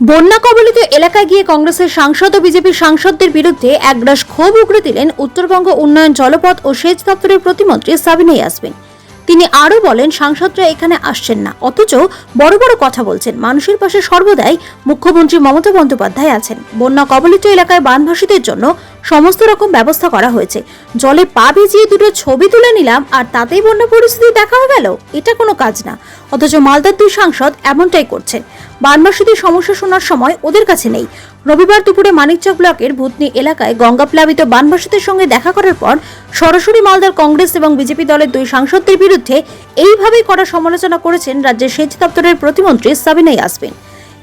বন্যা কবলিত এলাকায় গিয়ে কংগ্রেসের সাংসদ ও বিজেপির সাংসদদের বিরুদ্ধে একগ্রাস ক্ষোভ উগড়ে দিলেন উত্তরবঙ্গ উন্নয়ন জলপথ ও সেচ দপ্তরের প্রতিমন্ত্রী সাবিনা ইয়াসমিন। তিনি আরও বলেন, সাংসদরা এখানে আসছেন না, অথচ বড় বড় কথা বলছেন। মানুষের পাশে সর্বদাই মুখ্যমন্ত্রী মমতা বন্দ্যোপাধ্যায় আছেন। বন্যা কবলিত এলাকায় বানভাসীদের জন্য সমস্ত রকম ব্যবস্থা করা হয়েছে। জলে পা ভিজিয়ে দুটো ছবি তুলে নিলাম আর তাতেই বন্যা পরিস্থিতি দেখা হয়ে গেল। এটা কোনো কাজ না। অথচ মালদার দুই সাংসদ এমনটাই করছেন। বানবাসীদের সমস্যা শোনার সময় ওদের কাছে নেই। রবিবার দুপুরে মানিকচক ব্লকের ভূতনি এলাকায় গঙ্গা প্লাবিত বানবাসীদের সঙ্গে দেখা করার পর সরাসরি মালদার কংগ্রেস এবং বিজেপি দলের দুই সাংসদদের বিরুদ্ধে এইভাবেই করা সমালোচনা করেছেন রাজ্যের সেচ দপ্তরের প্রতিমন্ত্রী সাবিনা ইয়াসমিন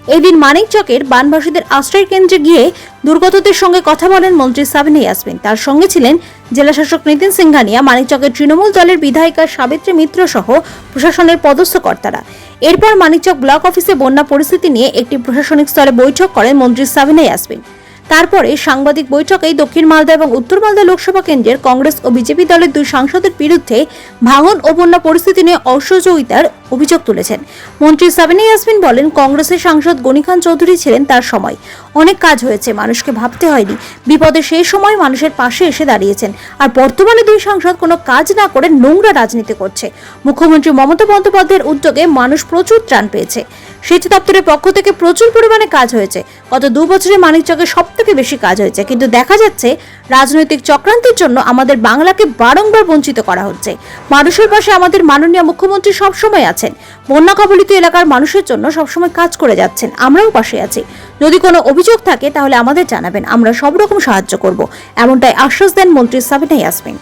এদিন মানিক চকের বানবাসীদের আশ্রয় কেন্দ্রে গিয়ে দুর্গতদের সঙ্গে কথা বলেন মন্ত্রী সাবিনা ইয়াসমিন। তার সঙ্গে ছিলেন জেলাশাসক নীতিন সিংহানিয়া মানিকচকের তৃণমূল দলের বিধায়িকা সাবিত্রী মিত্র সহ প্রশাসনের পদস্থ কর্তারা। এরপর মানিকচক ব্লক অফিসে বন্যা পরিস্থিতি নিয়ে একটি প্রশাসনিক স্তরে বৈঠক করেন মন্ত্রী সাবিনা ইয়াসমিন। তারপরে সাংবাদিক বৈঠকেই দক্ষিণ মালদা এবং উত্তর মালদা লোকসভা কেন্দ্রের কংগ্রেস ও বিজেপি দলের দুই সাংসদের বিরুদ্ধে ভাঙন ও বন্যা পরিস্থিতি নিয়ে অসহযোগিতার অভিযোগ তুলেছেন। মন্ত্রী সাবিনা ইয়াসমিন বলেন, কংগ্রেসের সাংসদ গনি খান চৌধুরী ছিলেন তার সময়। অনেক কাজ হয়েছে, মানুষকে ভাবতে হয়নি। বিপদে সেই সময় মানুষের পাশে এসে দাঁড়িয়েছেন। আর বর্তমানে দুই সাংসদ কোনো কাজ না করে নোংরা রাজনীতি করছে। মুখ্যমন্ত্রী মমতা বন্দ্যোপাধ্যায়ের উদ্যোগে মানুষ প্রচুর ত্রাণ পেয়েছে। সেচ দপ্তরের পক্ষ থেকে প্রচুর পরিমাণে কাজ হয়েছে। গত দু বছরে মানিকচকে সব থেকে বেশি কাজ হয়েছে। কিন্তু দেখা যাচ্ছে, রাজনৈতিক চক্রান্তের জন্য আমাদের বাংলাকে বারংবার বঞ্চিত করা হচ্ছে। মানুষের পাশে আমাদের মাননীয় মুখ্যমন্ত্রী সবসময় আছেন। বন্যা কবলিত এলাকার মানুষের জন্য সবসময় কাজ করে যাচ্ছেন। আমরাও পাশে আছি। যদি কোনো অভিযোগ থাকে, তাহলে আমাদের জানাবেন। আমরা সব রকম সাহায্য করব। এমনটাই আশ্বাস দেন মন্ত্রী সাবিনা ইয়াসমিন।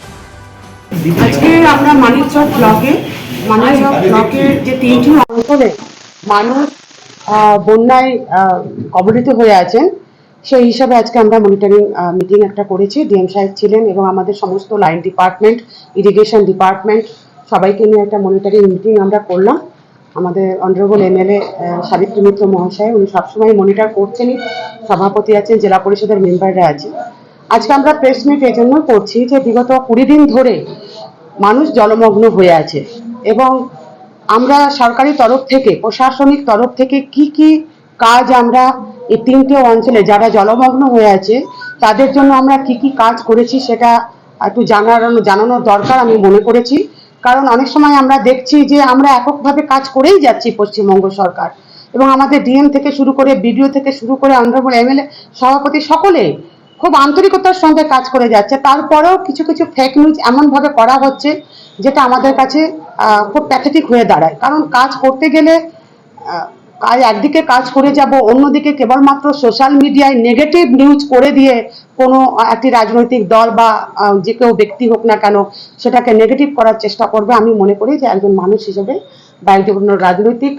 আজকে আমরা মানিকচক ব্লকে মানিকচক ব্লকের যে তিনটি অঞ্চলে মানুষ বন্যায় কবলিত হয়ে আছেন। সেই হিসাবে আজকে আমরা মনিটরিং মিটিং একটা করেছি। ডিএম সাহেব ছিলেন এবং আমাদের সমস্ত লাইন ডিপার্টমেন্ট ইরিগেশন ডিপার্টমেন্ট সবাইকে নিয়ে একটা মনিটরিং মিটিং আমরা করলাম। আমাদের অনারেবল এমএলএ সাবিত্রী মিত্র মহাশয়, উনি সবসময় মনিটর করছেনই। সভাপতি আছেন, জেলা পরিষদের মেম্বাররা আছে। আজকে আমরা প্রেস মিট এই জন্য করছি যে বিগত কুড়ি দিন ধরে মানুষ জলমগ্ন হয়ে আছে এবং আমরা সরকারি তরফ থেকে, প্রশাসনিক তরফ থেকে কি কি কাজ আমরা এই তিনটে অঞ্চলে যারা জলমগ্ন হয়ে আছে, তাদের জন্য আমরা কি কি কাজ করেছি সেটা একটু জানানো জানানোর দরকার আমি মনে করেছি। কারণ অনেক সময় আমরা দেখছি যে আমরা এককভাবে কাজ করেই যাচ্ছি পশ্চিমবঙ্গ সরকার। এবং আমাদের ডিএম থেকে শুরু করে বিডিও থেকে শুরু করে অনারেবল এমএলএ সভাপতি সকলে খুব আন্তরিকতার সঙ্গে কাজ করে যাচ্ছে। তারপরেও কিছু কিছু ফেক নিউজ এমনভাবে করা হচ্ছে যেটা আমাদের কাছে খুব প্যাথেটিক হয়ে দাঁড়ায়। কারণ কাজ করতে গেলে কাজ একদিকে কাজ করে যাব, অন্যদিকে কেবলমাত্র সোশ্যাল মিডিয়ায় নেগেটিভ নিউজ করে দিয়ে কোনো একটি রাজনৈতিক দল বা যে কেউ ব্যক্তি হোক না কেন, সেটাকে নেগেটিভ করার চেষ্টা করবে। আমি মনে করি যে একজন মানুষ হিসেবে বা একজন রাজনৈতিক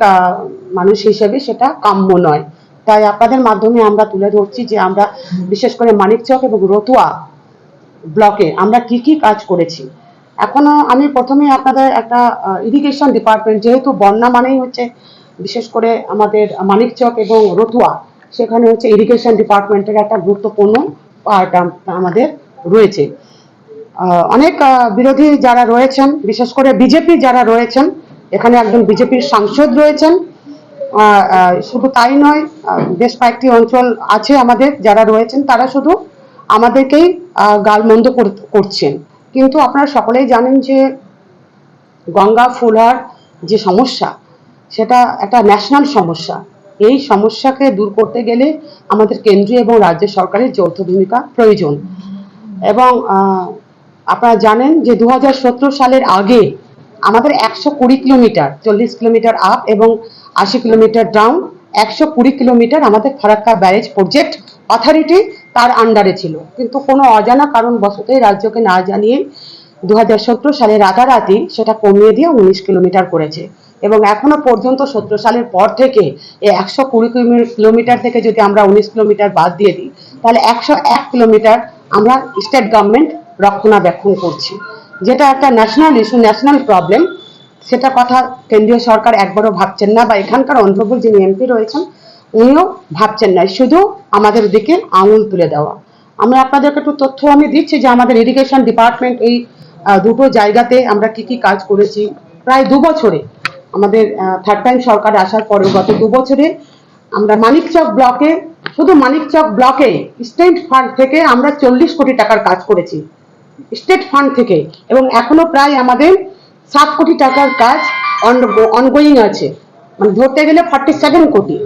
মানুষ হিসেবে সেটা কাম্য নয়। তাই আপনাদের মাধ্যমে আমরা তুলে ধরছি যে আমরা, বিশেষ করে মানিকচক এবং রতুয়া ব্লকে আমরা কি কি কাজ করেছি। এখনও আমি প্রথমে আপনাদের একটা ইরিগেশন ডিপার্টমেন্ট যেহেতু বন্যা মানেই হচ্ছে, বিশেষ করে আমাদের মানিকচক এবং রতুয়া, সেখানে হচ্ছে ইরিগেশন ডিপার্টমেন্টের একটা গুরুত্বপূর্ণ পার্ট আমাদের রয়েছে। অনেক বিরোধী যারা রয়েছেন, বিশেষ করে বিজেপি যারা রয়েছেন, এখানে একজন বিজেপির সাংসদ রয়েছেন শুধু তাই নয় বেশ কয়েকটি অঞ্চল আছে আমাদের যারা রয়েছেন, তারা শুধু আমাদেরকেই গালমন্দ কর- করছেন। কিন্তু আপনারা সকলেই জানেন যে গঙ্গা ফুলার যে সমস্যা, সেটা একটা ন্যাশনাল সমস্যা। এই সমস্যাকে দূর করতে গেলে আমাদের কেন্দ্রীয় এবং রাজ্য সরকারের যৌথ ভূমিকা প্রয়োজন। এবং আপনারা জানেন যে দু হাজার সতেরো সালের আগে আমাদের একশো কুড়ি কিলোমিটার, চল্লিশ কিলোমিটার আপ এবং আশি কিলোমিটার ডাউন একশো কুড়ি কিলোমিটার আমাদের ফারাক্কা ব্যারেজ প্রজেক্ট অথরিটি তার আন্ডারে ছিল। কিন্তু কোনো অজানা কারণ বশতই রাজ্যকে না জানিয়ে দু হাজার সতেরো সালে রাতারাতি সেটা কমিয়ে দিয়ে উনিশ কিলোমিটার করেছে। এবং এখনও পর্যন্ত সত্তর সালের পর থেকে এই একশো কুড়ি কিলোমিটার থেকে যদি আমরা উনিশ কিলোমিটার বাদ দিয়ে দিই, তাহলে একশো এক কিলোমিটার আমরা স্টেট গভর্নমেন্ট রক্ষণাবেক্ষণ করছি। যেটা একটা ন্যাশনাল ইস্যু ন্যাশনাল প্রবলেম সেটা কথা কেন্দ্রীয় সরকার একবারও ভাবছেন না বা এখানকার অন্ধ্রপুর যিনি এমপি রয়েছেন উনিও ভাবছেন না, শুধু আমাদের দিকে আঙুল তুলে দেওয়া। আমি আপনাদেরকে একটু তথ্য আমি দিচ্ছি যে আমাদের ইরিগেশন ডিপার্টমেন্ট এই দুটো জায়গাতে আমরা কি কি কাজ করেছি। প্রায় দু বছরে আমাদের থার্ড টাইম সরকার আসার পরেও গত দু বছরে আমরা মানিকচক ব্লকে, শুধু মানিকচক ব্লকে স্টেট ফান্ড থেকে আমরা চল্লিশ কোটি টাকার কাজ করেছি। স্টেট ফান্ড থেকে এবং এখনও প্রায় আমাদের সাত কোটি টাকার কাজ অনগোয়িং আছে। মানে ধরতে গেলে ফর্টি সেভেন কোটি।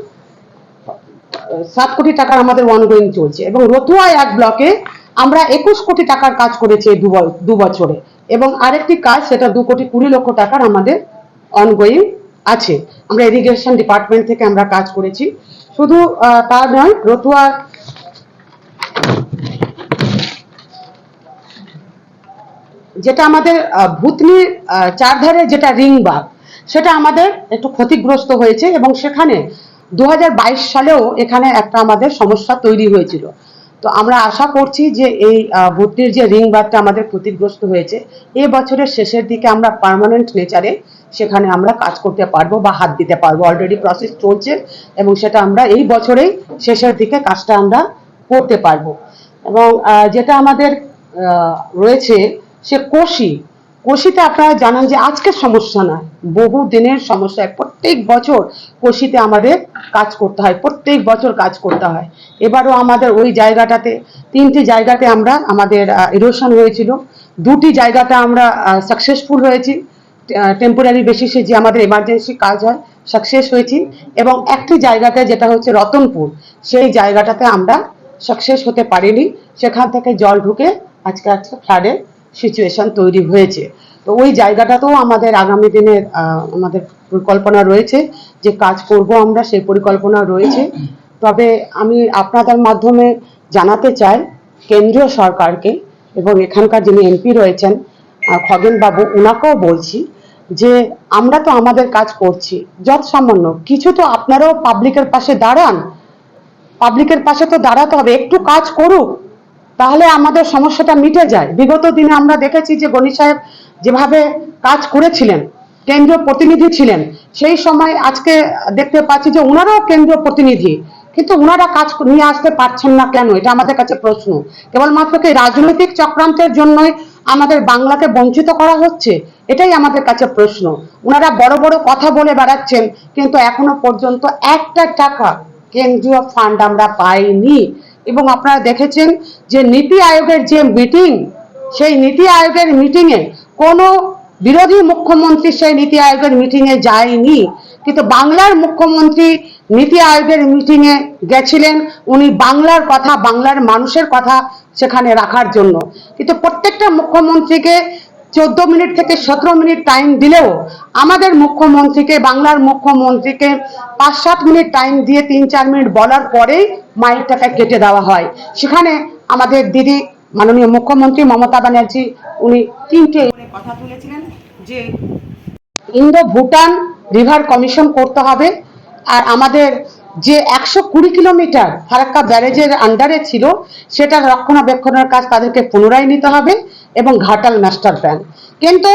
সাত কোটি টাকার আমাদের অনগোয়িং চলছে। এবং রতুয়া এক ব্লকে আমরা একুশ কোটি টাকার কাজ করেছি এই দু বছরে এবং আরেকটি কাজ সেটা দু কোটি কুড়ি লক্ষ টাকার আমাদের অনগোয়িং আছে। আমরা ইরিগেশন ডিপার্টমেন্ট থেকে আমরা কাজ করেছি। শুধু তা নয় রতুয়া যেটা আমাদের আহ, চারধারে যেটা রিং বাগ সেটা আমাদের একটু ক্ষতিগ্রস্ত হয়েছে। এবং সেখানে দু হাজার বাইশ সালেও এখানে একটা আমাদের সমস্যা তৈরি হয়েছিল। তো আমরা আশা করছি যে এই ভূতনির যে রিং বাগটা আমাদের ক্ষতিগ্রস্ত হয়েছে, এ বছরের শেষের দিকে আমরা পার্মানেন্ট নেচারে সেখানে আমরা কাজ করতে পারব বা হাত দিতে পারব। অলরেডি প্রসেস চলছে এবং সেটা আমরা এই বছরেই শেষের দিকে কাজটা আমরা করতে পারব। এবং যেটা আমাদের রয়েছে সে কোশি কোশিতে আপনারা জানান যে আজকের সমস্যা নয় বহু দিনের সমস্যা। প্রত্যেক বছর কোশিতে আমাদের কাজ করতে হয়, প্রত্যেক বছর কাজ করতে হয়। এবারও আমাদের ওই জায়গাটাতে, তিনটি জায়গাতে আমরা আমাদের ইরোশন হয়েছিল। দুটি জায়গাতে আমরা সাকসেসফুল হয়েছি। টেম্পোরারি বেসিসে যে আমাদের এমার্জেন্সি কাজ হয় সাকসেস হয়েছি। এবং একটি জায়গাতে যেটা হচ্ছে রতনপুর, সেই জায়গাটাতে আমরা সাকসেস হতে পারিনি। সেখান থেকে জল ঢুকে আজকে আজকে ফ্লাডের সিচুয়েশন তৈরি হয়েছে। তো ওই জায়গাটাতেও আমাদের আগামী দিনের আমাদের পরিকল্পনা রয়েছে যে কাজ করব আমরা সেই পরিকল্পনা রয়েছে। তবে আমি আপনাদের মাধ্যমে জানাতে চাই কেন্দ্রীয় সরকারকে এবং এখানকার যিনি এমপি রয়েছেন আহ, খগেন বাবু ওনাকেও বলছি যে আমরা তো আমাদের কাজ করছি যত সামান্য কিছু তো আপনারাও পাবলিকের পাশে দাঁড়ান। পাবলিকের পাশে তো দাঁড়াতে হবে একটু কাজ করুক। তাহলে আমাদের সমস্যাটা মিটে যায়। বিগত দিনে আমরা দেখেছি যে গণি সাহেব যেভাবে কাজ করেছিলেন, কেন্দ্রীয় প্রতিনিধি ছিলেন, সেই সময় আজকে দেখতে পাচ্ছি যে ওনারাও কেন্দ্রীয় প্রতিনিধি, কিন্তু ওনারা কাজ নিয়ে আসতে পারছেন না কেন? এটা আমাদের কাছে প্রশ্ন। কেবলমাত্র কি রাজনৈতিক চক্রান্তের জন্যই আমাদের বাংলাকে বঞ্চিত করা হচ্ছে? এটাই আমাদের কাছে প্রশ্ন। ওনারা বড় বড় কথা বলে বেড়াচ্ছেন, কিন্তু এখনও পর্যন্ত একটা টাকা কেন্দ্রীয় ফান্ড আমরা পাইনি। এবং আপনারা দেখেছেন যে নীতি আয়োগের যে মিটিং, সেই নীতি আয়োগের মিটিংয়ে কোনো বিরোধী মুখ্যমন্ত্রী সেই নীতি আয়োগের মিটিংয়ে যায়নি। কিন্তু বাংলার মুখ্যমন্ত্রী নীতি আয়োগের মিটিংয়ে গেছিলেন। উনি বাংলার কথা, বাংলার মানুষের কথা সেখানে রাখার জন্য। কিন্তু প্রত্যেকটা মুখ্যমন্ত্রীকে চোদ্দ মিনিট থেকে সতেরো মিনিট টাইম দিলেও আমাদের মুখ্যমন্ত্রীকে, বাংলার মুখ্যমন্ত্রীকে পাঁচ সাত মিনিট টাইম দিয়ে তিন চার মিনিট বলার পরেই মাইকটাকে কেটে দেওয়া হয়। সেখানে আমাদের দিদি, মাননীয় মুখ্যমন্ত্রী মমতা ব্যানার্জি, উনি তিনটে কথা তুলেছিলেন যে ইন্দো ভুটান রিভার কমিশন করতে হবে। আর আমাদের যে একশো কুড়ি কিলোমিটার ফারাক্কা ব্যারেজের আন্ডারে ছিল, সেটার রক্ষণাবেক্ষণের কাজ তাদেরকে পুনরায় নিতে হবে। এবং ঘাটাল মাস্টার প্ল্যান কিন্তু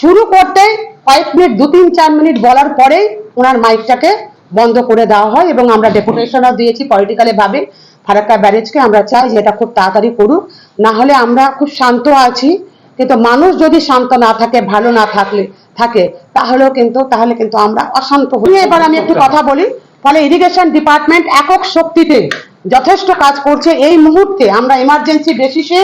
শুরু করতে কয়েক মিনিট দু তিন চার মিনিট বলার পরেই ওনার মাইকটাকে বন্ধ করে দেওয়া হয় এবং আমরা ডেপুটেশনও দিয়েছি পলিটিক্যালি ভাবে। ফারাক্কা ব্যারেজকে আমরা চাই যে এটা খুব তাড়াতাড়ি করুক। না হলে আমরা খুব শান্ত আছি। কিন্তু মানুষ যদি শান্ত না থাকে ভালো না থাকলে থাকে তাহলেও কিন্তু তাহলে কিন্তু আমরা অশান্ত হই। এবার আমি একটু কথা বলি। ফলে ইরিগেশন ডিপার্টমেন্ট একক শক্তিতে যথেষ্ট কাজ করছে। এই মুহূর্তে আমরা এমার্জেন্সি বেসিসে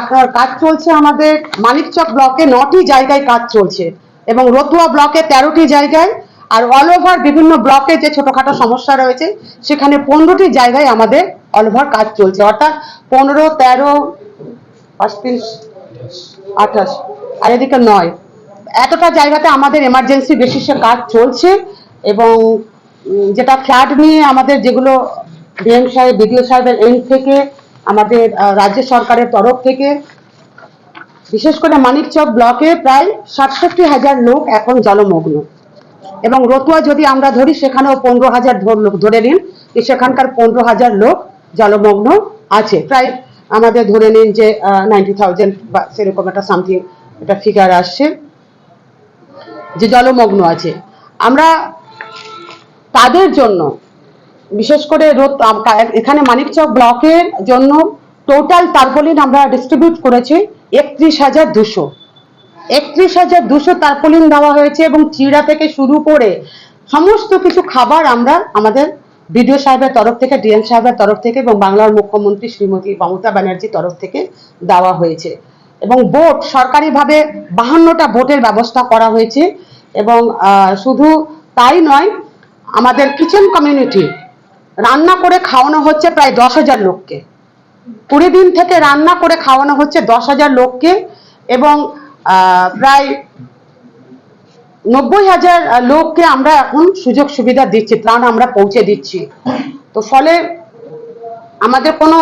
আপনার কাজ চলছে আমাদের মানিকচক ব্লকে নটি জায়গায় কাজ চলছে এবং রতুয়া ব্লকে তেরোটি জায়গায় আর অল ওভার বিভিন্ন ব্লকে যে ছোটখাটো সমস্যা রয়েছে, সেখানে পনেরোটি জায়গায় আমাদের অল ওভার কাজ চলছে। অর্থাৎ পনেরো, তেরো তিন আঠাশ, আর এদিকে নয়। এতটা জায়গাতে আমাদের এমার্জেন্সি বেসিসে কাজ চলছে এবং যেটা ফ্ল্যাট নিয়ে আমাদের যেগুলো ডিএম সাহেব, বিডিও সাহেবের এন্ড থেকে আমাদের রাজ্য সরকারের তরফ থেকে। বিশেষ করে মানিকচক ব্লকে প্রায় সাতষট্টি হাজার লোক এখন জলমগ্ন। এবং রতুয়া যদি আমরা ধরি, সেখানেও পনেরো হাজার ধর- ধরে নিন সেখানকার পনেরো হাজার লোক জলমগ্ন আছে। প্রায় আমাদের ধরে নিন যে নাইনটি থাউজেন্ড বা সেরকম একটা সামথিং একটা ফিগার আসছে যে জলমগ্ন আছে। আমরা তাদের জন্য বিশেষ করে রোদ- এখানে মানিকচক ব্লকের জন্য টোটাল তারপলিন আমরা ডিস্ট্রিবিউট করেছি একত্রিশ হাজার দুশো। একত্রিশ হাজার দুশো তারপলিন দেওয়া হয়েছে এবং চিড়া থেকে শুরু করে সমস্ত কিছু খাবার আমরা আমাদের বিডিও সাহেবের তরফ থেকে, ডিএম সাহেবের তরফ থেকে এবং বাংলার মুখ্যমন্ত্রী শ্রীমতী মমতা ব্যানার্জির তরফ থেকে দেওয়া হয়েছে। এবং বোট সরকারিভাবে বাহান্নটা বোটের ব্যবস্থা করা হয়েছে এবং শুধু তাই নয়, আমাদের কিচেন কমিউনিটি রান্না করে খাওয়ানো হচ্ছে প্রায় দশ হাজার লোককে। কুড়ি দিন থেকে রান্না করে খাওয়ানো হচ্ছে দশ হাজার লোককে এবং প্রায় নব্বই হাজার লোককে আমরা এখন সুযোগ সুবিধা দিচ্ছি, ত্রাণ আমরা পৌঁছে দিচ্ছি। তো ফলে আমাদের কোনো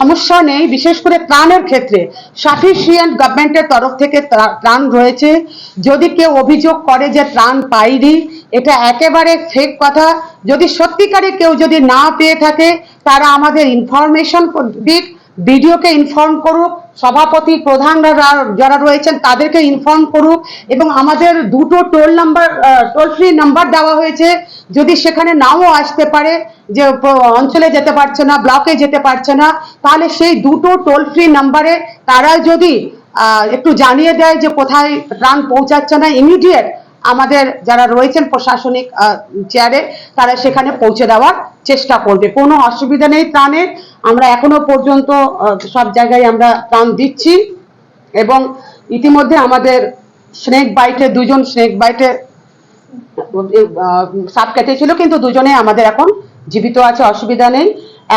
সমস্যা নেই, বিশেষ করে ত্রাণের ক্ষেত্রে। সাফিসিয়েন্ট গভর্নমেন্টের তরফ থেকে ত্রা- ত্রাণ রয়েছে। যদি কেউ অভিযোগ করে যে ত্রাণ পাইনি এটা একেবারে ফেক কথা। যদি সত্যিকারে কেউ যদি না পেয়ে থাকে, তারা আমাদের ইনফরমেশন দিক ভিডিওকে ইনফর্ম করুক। সভাপতি প্রধানরা যারা রয়েছেন তাদেরকে ইনফর্ম করুক এবং আমাদের দুটো toll number toll free number দেওয়া হয়েছে। যদি সেখানে নাও আসতে পারে, যে অঞ্চলে যেতে পারছে না ব্লকে যেতে পারছে না, তাহলে সেই দুটো টোল ফ্রি নাম্বারে তারা যদি একটু জানিয়ে দেয় যে কোথায় ত্রাণ পৌঁছাচ্ছে না ইমিডিয়েট আমাদের যারা রয়েছেন প্রশাসনিক চেয়ারে তারা সেখানে পৌঁছে দেওয়ার চেষ্টা করবে। কোনো অসুবিধা নেই ত্রাণের আমরা এখনও পর্যন্ত সব জায়গায় আমরা ত্রাণ দিচ্ছি এবং ইতিমধ্যে আমাদের স্নেক বাইটে দুজন স্নেক বাইটে সাপ কেটেছিল, কিন্তু দুজনে আমাদের এখন জীবিত আছে, অসুবিধা নেই।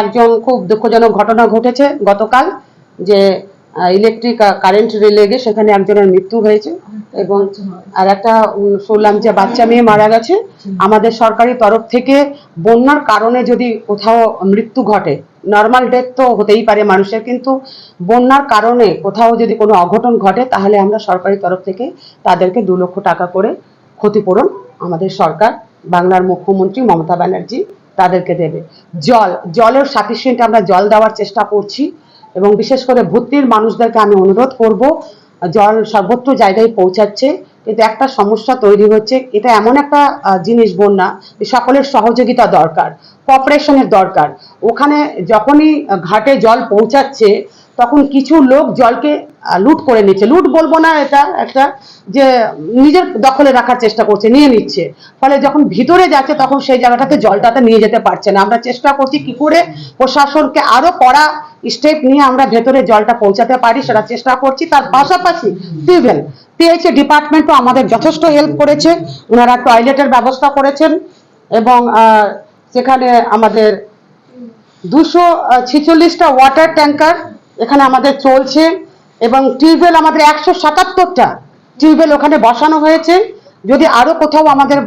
একজন খুব দুঃখজনক ঘটনা ঘটেছে গতকাল যে ইলেকট্রিক কারেন্ট লেগে সেখানে একজনের মৃত্যু হয়েছে। এবং আর একটা শুনলাম যে বাচ্চা মেয়ে মারা গেছে। আমাদের সরকারি তরফ থেকে বন্যার কারণে যদি কোথাও মৃত্যু ঘটে নর্মাল ডেথ তো হতেই পারে মানুষের, কিন্তু বন্যার কারণে কোথাও যদি কোনো অঘটন ঘটে, তাহলে আমরা সরকারি তরফ থেকে তাদেরকে দু লক্ষ টাকা করে ক্ষতিপূরণ আমাদের সরকার, বাংলার মুখ্যমন্ত্রী মমতা ব্যানার্জি তাদেরকে দেবে। জল, জলের সাফিসিয়েন্ট আমরা জল দেওয়ার চেষ্টা করছি এবং বিশেষ করে ভর্তির মানুষদেরকে আমি অনুরোধ করব জল সর্বত্র জায়গায় পৌঁছাচ্ছে কিন্তু একটা সমস্যা তৈরি হচ্ছে। এটা এমন একটা জিনিস বন্যা সকলের সহযোগিতা দরকার কপারেশনের দরকার। ওখানে যখনই ঘাটে জল পৌঁছাচ্ছে তখন কিছু লোক জলকে লুট করে নিচ্ছে। লুট বলব না এটা একটা যে নিজের দখলে রাখার চেষ্টা করছে, নিয়ে নিচ্ছে। ফলে যখন ভিতরে যাচ্ছে তখন সেই জায়গাটাতে জলটাতে নিয়ে যেতে পারছে না। আমরা চেষ্টা করছি কি করে প্রশাসনকে আরও কড়া স্টেপ নিয়ে আমরা ভেতরে জলটা পৌঁছাতে পারি, সেটা চেষ্টা করছি। তার পাশাপাশি টিউবওয়েল পিএইচএ ডিপার্টমেন্টও আমাদের যথেষ্ট হেল্প করেছে। ওনারা টয়লেটের ব্যবস্থা করেছেন এবং সেখানে আমাদের দুশো ছিচল্লিশটা ওয়াটার ট্যাঙ্কার এখানে আমাদের চলছে এবং টিউবওয়েল আমাদের একশো সাতাত্তরটা টিউবওয়েল ওখানে বসানো হয়েছে। যদি আরও কোথাও আমাদের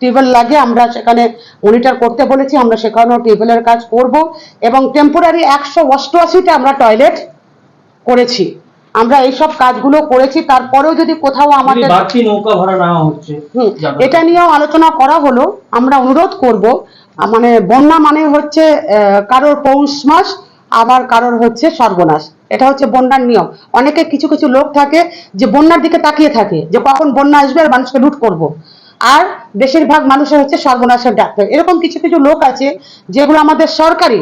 টিউবওয়েল লাগে আমরা সেখানে মনিটর করতে বলেছি আমরা সেখানেও টিউবওয়েলের কাজ করব এবং টেম্পোরারি একশো অষ্টআশিটা আমরা টয়লেট করেছি। আমরা এইসব কাজগুলো করেছি তারপরেও যদি কোথাও আমাদের বাড়তি নৌকা ভাড়া নেওয়া হচ্ছে হুম, এটা নিয়েও আলোচনা করা হলো আমরা অনুরোধ করব। মানে বন্যা মানে হচ্ছে কারোর পৌষ মাস আবার কারোর হচ্ছে সর্বনাশ। এটা হচ্ছে বন্যার নিয়ম। অনেকে কিছু কিছু লোক থাকে যে বন্যার দিকে তাকিয়ে থাকে, যে কখন বন্যা আসবে আর মানুষকে লুট করব। আর বেশিরভাগ মানুষের হচ্ছে সর্বনাশের ডাক্তার। এরকম কিছু কিছু লোক আছে যেগুলো আমাদের সরকারি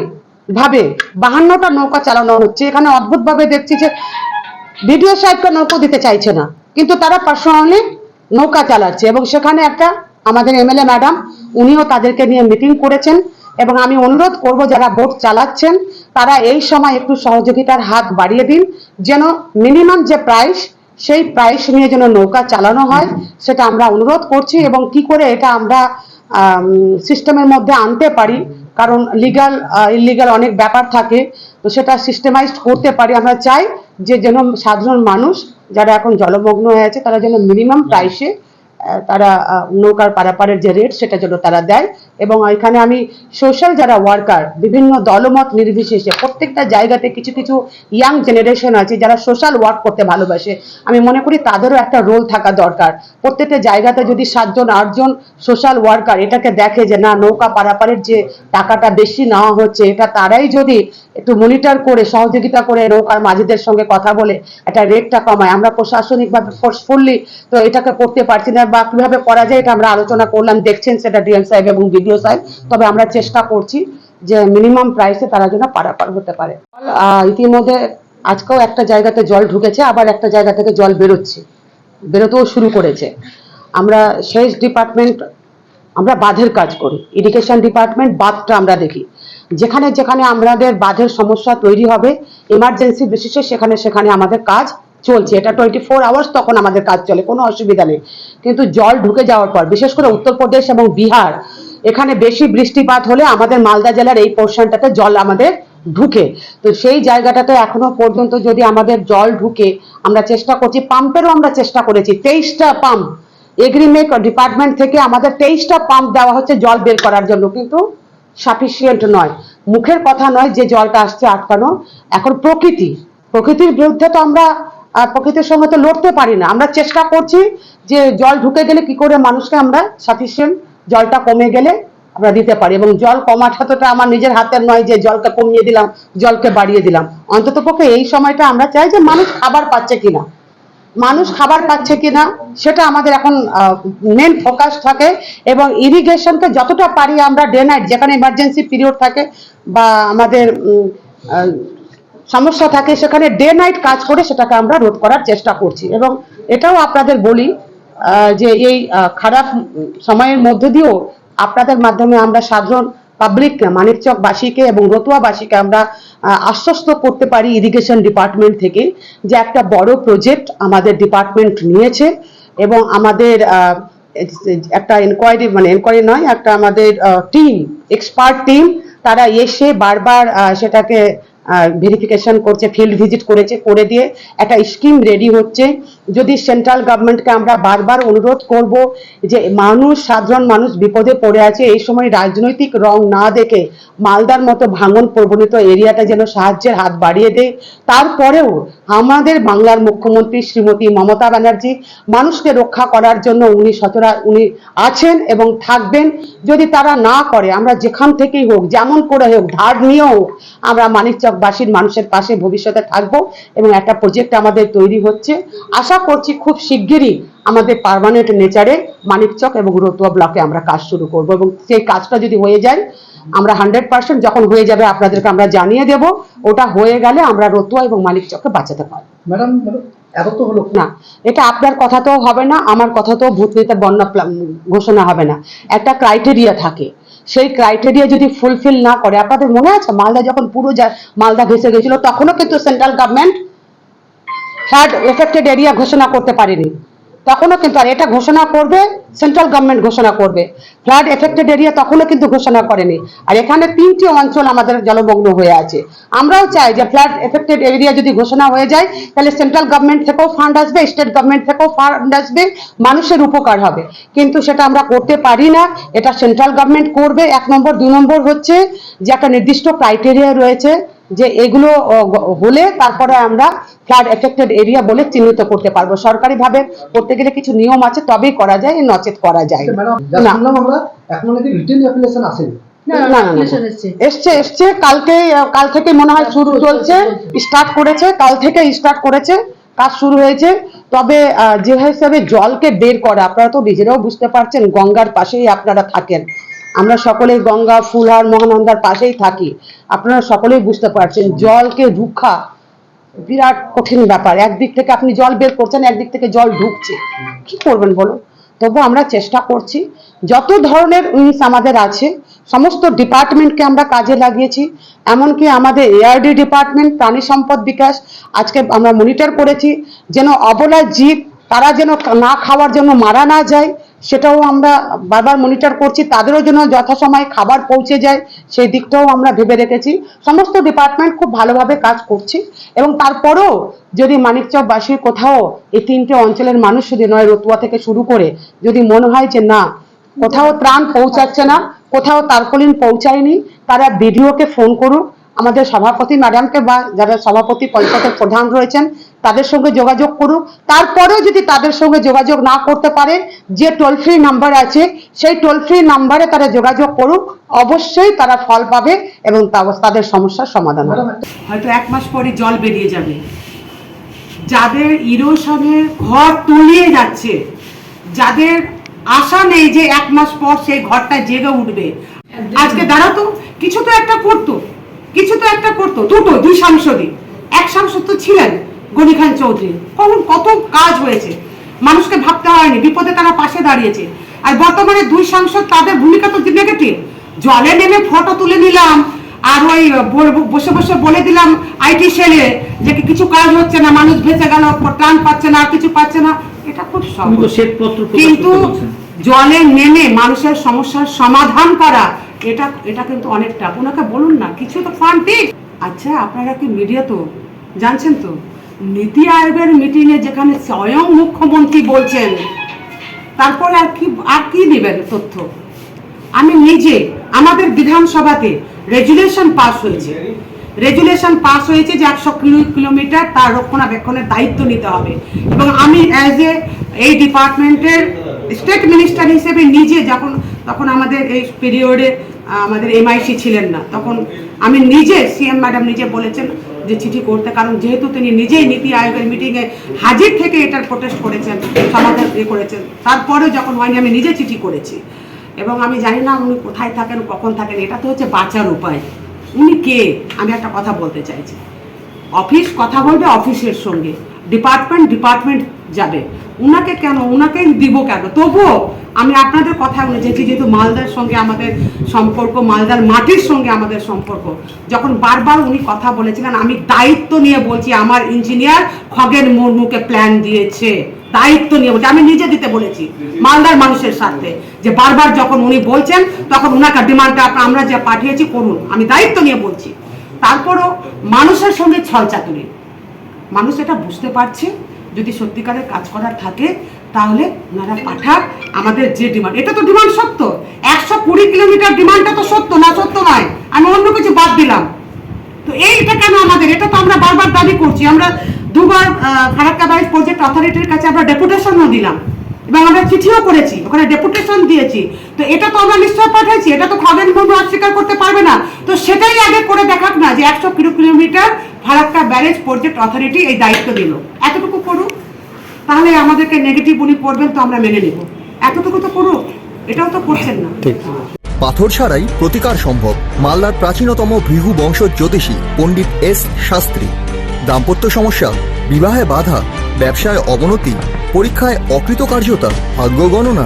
ভাবে বাহান্নটা নৌকা চালানো হচ্ছে। এখানে অদ্ভুত ভাবে দেখছি যে বিডিও সাহেবকে নৌকো দিতে চাইছে না, কিন্তু তারা পার্সোনালি নৌকা চালাচ্ছে এবং সেখানে একটা আমাদের এমএলএ ম্যাডাম, উনিও তাদেরকে নিয়ে মিটিং করেছেন এবং আমি অনুরোধ করব যারা বোট চালাচ্ছেন তারা এই সময় একটু সহযোগিতার হাত বাড়িয়ে দিন, যেন মিনিমাম যে প্রাইস সেই প্রাইস নিয়ে যেন নৌকা চালানো হয়, সেটা আমরা অনুরোধ করছি এবং কি করে এটা আমরা সিস্টেমের মধ্যে আনতে পারি, কারণ লিগাল ইলিগাল অনেক ব্যাপার থাকে, তো সেটা সিস্টেমাইজড করতে পারি। আমরা চাই যে যেন সাধারণ মানুষ, যারা এখন জলমগ্ন হয়ে আছে, তারা যেন মিনিমাম প্রাইসে তারা নৌকার পারাপারের যে রেট সেটা যেন তারা দেয় এবং এখানে আমি সোশ্যাল যারা ওয়ার্কার বিভিন্ন দলমত নির্বিশেষে প্রত্যেকটা জায়গাতে কিছু কিছু ইয়াং জেনারেশন আছে যারা সোশ্যাল ওয়ার্ক করতে ভালোবাসে। আমি মনে করি তাদেরও একটা রোল থাকা দরকার। প্রত্যেকটা জায়গাতে যদি সাতজন, আটজন সোশ্যাল ওয়ার্কার এটাকে দেখে যে না, নৌকা পারাপারের যে টাকাটা বেশি নেওয়া হচ্ছে, এটা তারাই যদি একটু মনিটর করে, সহযোগিতা করে নৌকার মাঝিদের সঙ্গে কথা বলে, একটা রেটটা কমায়। আমরা প্রশাসনিকভাবে ফোর্সফুললি তো এটাকে করতে পারছি না বা কীভাবে করা যায় এটা আমরা আলোচনা করলাম, দেখছেন সেটা ডিএম সাহেব এবং বিডিও সাহেব। তবে আমরা চেষ্টা করছি যে মিনিমাম প্রাইসে তারা যেন পারাপার হতে পারে। ইতিমধ্যে আজকেও একটা জায়গাতে জল ঢুকেছে, আবার একটা জায়গা থেকে জল বেরোচ্ছে, বেরোতেও শুরু করেছে। আমরা সেচ ডিপার্টমেন্ট, আমরা বাঁধের কাজ করি, ইরিগেশন ডিপার্টমেন্ট বাঁধটা আমরা দেখি। যেখানে যেখানে আমাদের বাঁধের সমস্যা তৈরি হবে, এমার্জেন্সি বেসিসে সেখানে সেখানে আমাদের কাজ চলছে। এটা টোয়েন্টি ফোর আওয়ার্স তখন আমাদের কাজ চলে, কোনো অসুবিধা নেই। কিন্তু জল ঢুকে যাওয়ার পর, বিশেষ করে উত্তরপ্রদেশ এবং বিহার, এখানে বেশি বৃষ্টিপাত হলে আমাদের মালদা জেলার এই পোর্শনটাতে জল আমাদের ঢুকে। তো সেই জায়গাটাতে এখনও পর্যন্ত যদি আমাদের জল ঢুকে, আমরা চেষ্টা করছি পাম্পেরও আমরা চেষ্টা করেছি, তেইশটা পাম্প এগ্রিমেক ডিপার্টমেন্ট থেকে আমাদের তেইশটা পাম্প দেওয়া হচ্ছে জল বের করার জন্য, কিন্তু সাফিসিয়েন্ট নয়। মুখের কথা নয় যে জলটা আসছে আটকানো। এখন প্রকৃতি প্রকৃতির বিরুদ্ধে তো আমরা আহ, প্রকৃতির সঙ্গে তো লড়তে পারি না। আমরা চেষ্টা করছি যে জল ঢুকে গেলে কি করে মানুষকে আমরা সাফিসিয়েন্ট জলটা কমে গেলে আমরা দিতে পারি এবং জল কমাটাটা আমার নিজের হাতের নয় যে জলকে কমিয়ে দিলাম জলকে বাড়িয়ে দিলাম। অন্তত পক্ষে এই সময়টা আমরা চাই যে মানুষ খাবার পাচ্ছে কিনা। মানুষ খাবার পাচ্ছে কিনা সেটা আমাদের এখন মেন ফোকাস থাকে এবং ইরিগেশনকে যতটা পারি আমরা ডে নাইট যেখানে ইমার্জেন্সি পিরিয়ড থাকে বা আমাদের সমস্যা থাকে, সেখানে ডে নাইট কাজ করে সেটাকে আমরা রোধ করার চেষ্টা করছি। এবং এটাও আপনাদের বলি যে এই খারাপ সময়ের মধ্যে দিয়েও আপনাদের মাধ্যমে আমরা সাধারণ পাবলিককে মানিকচকবাসীকে এবং রতুয়াবাসীকে আমরা আশ্বস্ত করতে পারি ইরিগেশন ডিপার্টমেন্ট থেকে যে একটা বড় প্রজেক্ট আমাদের ডিপার্টমেন্ট নিয়েছে এবং আমাদের একটা এনকোয়ারি মানে এনকোয়ারি নয়, একটা আমাদের টিম এক্সপার্ট টিম তারা এসে বারবার সেটাকে ভেরিফিকেশন করছে ফিল্ড ভিজিট করেছে করে দিয়ে একটা স্কিম রেডি হচ্ছে। যদি সেন্ট্রাল গভর্নমেন্টকে আমরা বারবার অনুরোধ করব যে মানুষ, সাধারণ মানুষ বিপদে পড়ে আছে, এই সময় রাজনৈতিক রং না দেখে মালদার মতো ভাঙন প্রবণিত এরিয়াটা যেন সাহায্যের হাত বাড়িয়ে দেয়। তারপরেও আমাদের বাংলার মুখ্যমন্ত্রী শ্রীমতী মমতা ব্যানার্জি মানুষকে রক্ষা করার জন্য উনি সতরা, উনি আছেন এবং থাকবেন। যদি তারা না করে, আমরা যেখান থেকেই হোক, যেমন করে হোক, ধার নিয়েও হোক, আমরা মানিকচকবাসীর মানুষের পাশে ভবিষ্যতে থাকব এবং একটা প্রজেক্ট আমাদের তৈরি হচ্ছে। আশা করছি খুব শিগগিরই আমাদের পার্মানেন্ট নেচারে মানিকচক এবং রতুয়া ব্লকে আমরা কাজ শুরু করব এবং সেই কাজটা যদি হয়ে যায় আমরা হান্ড্রেড পার্সেন্ট যখন হয়ে যাবে আপনাদেরকে আমরা জানিয়ে দেব ওটা হয়ে গেলে আমরা রতুয়া এবং মানিকচককে বাঁচাতে পারব। ম্যাডাম এত তো হলো। না এটা আপনার কথাতেও হবে না আমার কথাতেও ভূতনিতে বন্যা ঘোষণা হবে না। একটা ক্রাইটেরিয়া থাকে। সেই ক্রাইটেরিয়া যদি ফুলফিল না করে আপনাদের মনে আছে মালদা যখন পুরো মালদা ভেসে গেছিল তখনও কিন্তু central government flood affected area ঘোষণা করতে পারেনি। তখনও কিন্তু আর এটা ঘোষণা করবে সেন্ট্রাল গভর্নমেন্ট ঘোষণা করবে। ফ্লাড এফেক্টেড এরিয়া তখনও কিন্তু ঘোষণা করেনি। আর এখানে তিনটি অঞ্চল আমাদের জলমগ্ন হয়ে আছে। আমরাও চাই যে ফ্লাড এফেক্টেড এরিয়া যদি ঘোষণা হয়ে যায়, তাহলে সেন্ট্রাল গভর্নমেন্ট থেকেও ফান্ড আসবে স্টেট গভর্নমেন্ট থেকেও ফান্ড আসবে, মানুষের উপকার হবে। কিন্তু সেটা আমরা করতে পারি না। এটা সেন্ট্রাল গভর্নমেন্ট করবে, এক নম্বর। দুই নম্বর হচ্ছে যে একটা নির্দিষ্ট ক্রাইটেরিয়া রয়েছে যে এগুলো হলে তারপরে আমরা ফ্লাড এফেক্টেড এরিয়া বলে চিহ্নিত করতে পারব। সরকারিভাবে করতে গেলে কিছু নিয়ম আছে তবেই করা যায় নচেত করা যায়। না। না। এসছে। এসছে কালকে কাল থেকে মনে হয় শুরু চলছে স্টার্ট করেছে কাল থেকে স্টার্ট করেছে কাজ শুরু হয়েছে। তবে আহ, যে হিসাবে জলকে বের করা আপনারা তো নিজেরাও বুঝতে পারছেন গঙ্গার পাশেই আপনারা থাকেন। আমরা সকলেই গঙ্গা, ফুলহার, মহানন্দার পাশেই থাকি। আপনারা সকলেই বুঝতে পারছেন, জলকে রুখা বিরাট কঠিন ব্যাপার। একদিক থেকে আপনি জল বের করছেন, একদিক থেকে জল ঢুকছে। কি করবেন বলুন? তবু আমরা চেষ্টা করছি। যত ধরনের উইংস আমাদের আছে, সমস্ত ডিপার্টমেন্টকে আমরা কাজে লাগিয়েছি। এমনকি আমাদের এআরডি ডিপার্টমেন্ট, প্রাণী সম্পদ বিকাশ, আজকে আমরা মনিটর করেছি। যেন অবলা জীব, তারা যেন না খাওয়ার জন্য মারা না যায় সেটাও আমরা বারবার মনিটর করছি, তাদেরও যেন যথাসময়ে খাবার পৌঁছে যায়, সেই দিকটাও আমরা ভেবে রেখেছি। সমস্ত ডিপার্টমেন্ট খুব ভালোভাবে কাজ করছি এবং তারপরেও যদি মানিকচকবাসীর কোথাও এই তিনটে অঞ্চলের মানুষ যদি নয়, রতুয়া থেকে শুরু করে যদি মনে হয় যে না, কোথাও ত্রাণ পৌঁছাচ্ছে না, কোথাও তারপলিন পৌঁছায়নি, তারা বিডিওকে ফোন করুক। আমাদের সভাপতি ম্যাডামকে বা যারা সভাপতি পঞ্চায়েতের প্রধান রয়েছেন তাদের সঙ্গে যোগাযোগ করুক তারপরেও যদি তাদের সঙ্গে যোগাযোগ না করতে পারে যে টোল ফ্রি নাম্বার আছে সেই টোল ফ্রি নাম্বারে তারা যোগাযোগ করুক। অবশ্যই তারা ফল পাবে এবং তাদের সমস্যার সমাধান হবে। হয়তো এক মাস পরে জল বেরিয়ে যাবে। যাদের ইরোশনের ঘর তলিয়ে যাচ্ছে যাদের আশা নেই যে এক মাস পর সেই ঘরটা জেগে উঠবে। আজকে দাঁড়াতো কিছু তো একটা করতো কিছু তো একটা করতো দুটো দুই সাংসদই। এক সাংসদ তো ছিলেন। গনি খান চৌধুরী। কখন কত কাজ হয়েছে? মানুষকে ভাবতে হয়নি বিপদে তারা পাশে দাঁড়িয়েছে। আর বর্তমানে দুই সাংসদ তাদের ভূমিকা তো নেগেটিভ জলে নেমে ফটো তুলে নিলাম আর ওই বসে বসে বলে দিলাম আইটি সেলে যে কিছু কাজ হচ্ছে না মানুষ ভেসে গেল ত্রাণ পাচ্ছে না আর কিছু পাচ্ছে না। এটা খুব সহজ। কিন্তু জলে নেমে মানুষের সমস্যার সমাধান করা এটা এটা কিন্তু অনেকটা। ওনাকে বলুন না কিছু তো ফান্ড ঠিক আচ্ছা আপনারা কি মিডিয়া তো জানছেন তো? নীতি আয়োগের মিটিং এ যেখানে স্বয়ং মুখ্যমন্ত্রী বলছেন, তারপর আর কি আর কি দিবেন তথ্য? আমি নিজে, আমাদের বিধানসভাতে রেজুলেশন পাস হয়েছে। রেজুলেশন পাস হয়েছে যে একশো কিলোমিটার তার রক্ষণাবেক্ষণের দায়িত্ব নিতে হবে। এবং আমি অ্যাজ এ এই ডিপার্টমেন্টের স্টেট মিনিস্টার হিসেবে নিজে যখন, তখন আমাদের এই পিরিয়ডে আমাদের এমআইসি ছিলেন না, তখন আমি নিজে সিএম ম্যাডাম নিজে বলেছেন যে চিঠি করতে, কারণ যেহেতু তিনি নিজেই নীতি আয়োগের মিটিংয়ে হাজির থেকে এটার প্রোটেস্ট করেছেন, সমাধান ইয়ে করেছেন, তারপরেও যখন হয়নি, আমি নিজে চিঠি করেছি। এবং আমি জানি না উনি কোথায় থাকেন, কখন থাকেন, এটা তো হচ্ছে বাঁচার উপায়। উনি কে? আমি একটা কথা বলতে চাইছি। অফিস কথা বলবে অফিসের সঙ্গে। ডিপার্টমেন্ট ডিপার্টমেন্ট যাবে। উনাকে কেন? উনাকে দিব কেন? তবুও আমি আপনাদের কথা অনুযায়ী যেহেতু মালদার সঙ্গে আমাদের সম্পর্ক, মালদার মাটির সঙ্গে আমাদের সম্পর্ক, যখন বারবার উনি কথা বলেছিলেন, আমি দায়িত্ব নিয়ে বলছি, আমার ইঞ্জিনিয়ার খগেন মুর্মুকে প্ল্যান দিয়েছে। দায়িত্ব নিয়ে বলছি, আমি নিজে দিতে বলেছি, মালদার মানুষের স্বার্থে, যে বারবার যখন উনি বলছেন, তখন উনাকে ডিমান্ডটা আমরা যে পাঠিয়েছি, করুন, আমি দায়িত্ব নিয়ে বলছি। তারপরও মানুষের সঙ্গে ছল চাতুরি মানুষ এটা বুঝতে পারছে যদি সত্যিকারের কাজ করার থাকে, তাহলে ওনারা পাঠাক আমাদের যে ডিমান্ড এটা তো ডিমান্ড সত্য। একশো কুড়ি কিলোমিটার ডিমান্ডটা তো সত্য না, সত্য নয়। আমি অন্য কিছু বাদ দিলাম। তো এইটা কেন আমাদের? এটা তো আমরা বারবার দাবি করছি। আমরা দুবার ফারাক্কা বাইশ প্রজেক্ট অথরিটির কাছে আমরা ডেপুটেশনও দিলাম। এবং আমরা চিঠিও করেছি। ওখানে ডেপুটেশন দিয়েছি। তো এটা তো আমরা নিশ্চয় পাঠাইছি। এটা তো খগেন মুর্মু অস্বীকার করতে পারবে না। তো সেটাই আগে করে দেখাক না যে একশো kilometre Farakka barrage project authority এই দায়িত্ব দিল। এতটুকু করুক। তাহলে আমাদেরকে নেগেটিভ উনি করবেন তো আমরা মেনে নেব। এতটুকু তো করুক। এটাও তো করছেন না। পাথর ছাড়াই প্রতিকার সম্ভব। মালদার প্রাচীনতম ভৃগু বংশ জ্যোতিষী পণ্ডিত এস শাস্ত্রী। দাম্পত্য সমস্যা, বিবাহে বাধা, ব্যবসায় অবনতি, পরীক্ষায় অকৃতকার্যতা, ভাগ্য গণনা